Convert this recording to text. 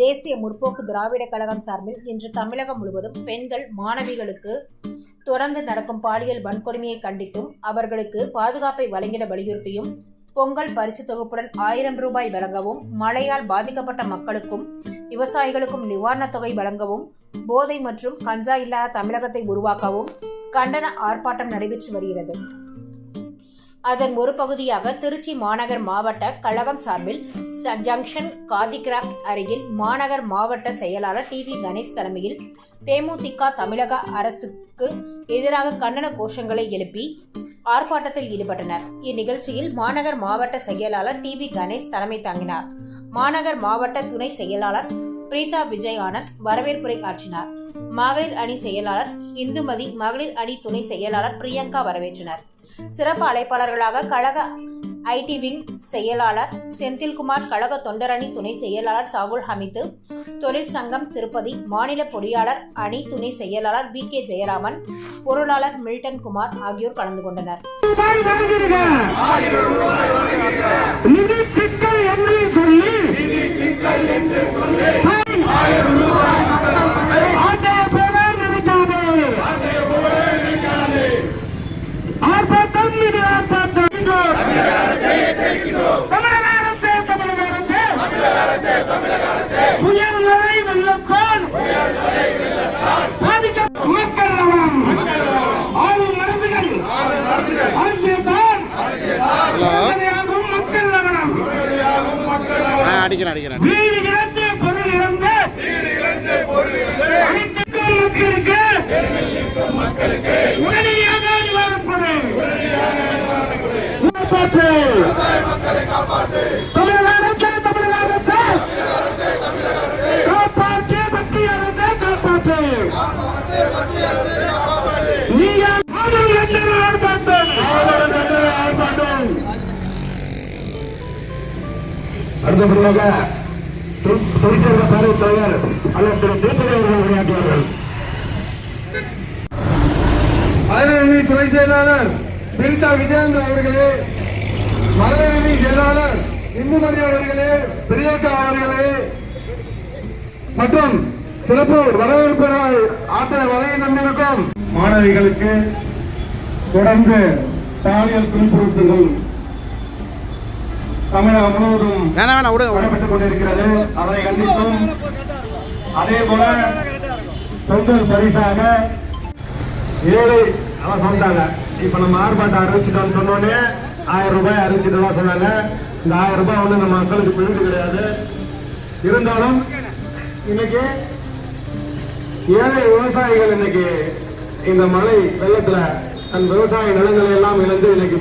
தேசிய முற்போக்கு திராவிட கழகம் சார்பில் இன்று தமிழகம் முழுவதும் பெண்கள் மாணவிகளுக்கு தொடர்ந்து நடக்கும் பாலியல் வன்கொடுமையை கண்டித்தும் அவர்களுக்கு பாதுகாப்பை வழங்கிட வலியுறுத்தியும் பொங்கல் பரிசு தொகுப்புடன் ஆயிரம் ரூபாய் வழங்கவும் மழையால் பாதிக்கப்பட்ட மக்களுக்கும் விவசாயிகளுக்கும் நிவாரணத் தொகை வழங்கவும் போதை மற்றும் கஞ்சா இல்லாத தமிழகத்தை உருவாக்கவும் கண்டன ஆர்ப்பாட்டம் நடைபெற்று வருகிறது. அதன் ஒரு பகுதியாக திருச்சி மாநகர் மாவட்ட கழகம் சார்பில் ச- ஜங்ஷன் காதிகிராப்ட் அருகில் மாநகர் மாவட்ட செயலாளர் டி வி கணேஷ் தலைமையில் தேமுதிக தமிழக அரசுக்கு எதிராக கண்டன கோஷங்களை எழுப்பி ஆர்ப்பாட்டத்தில் ஈடுபட்டனர். இந்நிகழ்ச்சியில் மாநகர் மாவட்ட செயலாளர் டி வி கணேஷ் தலைமை தாங்கினார். மாநகர் மாவட்ட துணை செயலாளர் பிரீதா விஜய் ஆனந்த் வரவேற்புரை ஆற்றினார் மகளிர் அணி செயலாளர் இந்துமதி மகளிர் அணி துணை செயலாளர் பிரியங்கா வரவேற்றனர். சிறப்பு அழைப்பாளர்களாக கழக ஐடி விங் செயலாளர் செந்தில்குமார் கழக தொண்டரணி துணை செயலாளர் சாகுல் ஹமீது தொழிற்சங்கம் திருப்பதி மாநில பொறியாளர் அணி துணை செயலாளர் பி கே ஜெயராமன் பொருளாளர் மில்டன் குமார் ஆகியோர் கலந்து கொண்டனர். அடிக்கிறேன் அடிக்கிறேன். மக்களுக்கு உடனடியாக காப்பாற்று. தமிழக அரசே அடுத்தபடியாக தொ- தொழிற்சங்க பேரவைத் தலைவர் அல்லது திரு. திருப்பதி அவர்கள் உரையாற்றுவார்கள். துணை செயலாளர் பிரிட்டா விஜயேந்திர அவர்களே மகளிரணி செயலாளர் இந்துமதி அவர்களே பிரியங்கா அவர்களே மற்றும் சிறப்பு வரவேற்பு ஆற்ற வரையை நம்பியிருக்கும் மாணவிகளுக்கு தொடர்ந்து தானியல் துன்புறுத்தல்கள் தமிழகம் முழுவதும். நடைபெற்றுக் கொண்டிருக்கிறது. அதனை கண்டித்தும் அதே போல பொங்கல் பரிசாக ஏழை அவன் சொன்னாங்க இப்ப நம்ம ஆர்ப்பாட்டம் அறிவிச்சிட்டோம்னு சொன்னோடனே ஆயிரம் ரூபாய் அறிவிச்சிட்டு தான் சொன்னாங்க. இந்த ஆயிரம் ரூபாய் வந்து நம்ம மக்களுக்கு பிடித்து கிடையாது. இருந்தாலும் இன்னைக்கு ஏழை விவசாயிகள் இன்னைக்கு இந்த மழை வெள்ளத்துல தன் விவசாய நிலங்களை எல்லாம் இழந்து இன்னைக்கு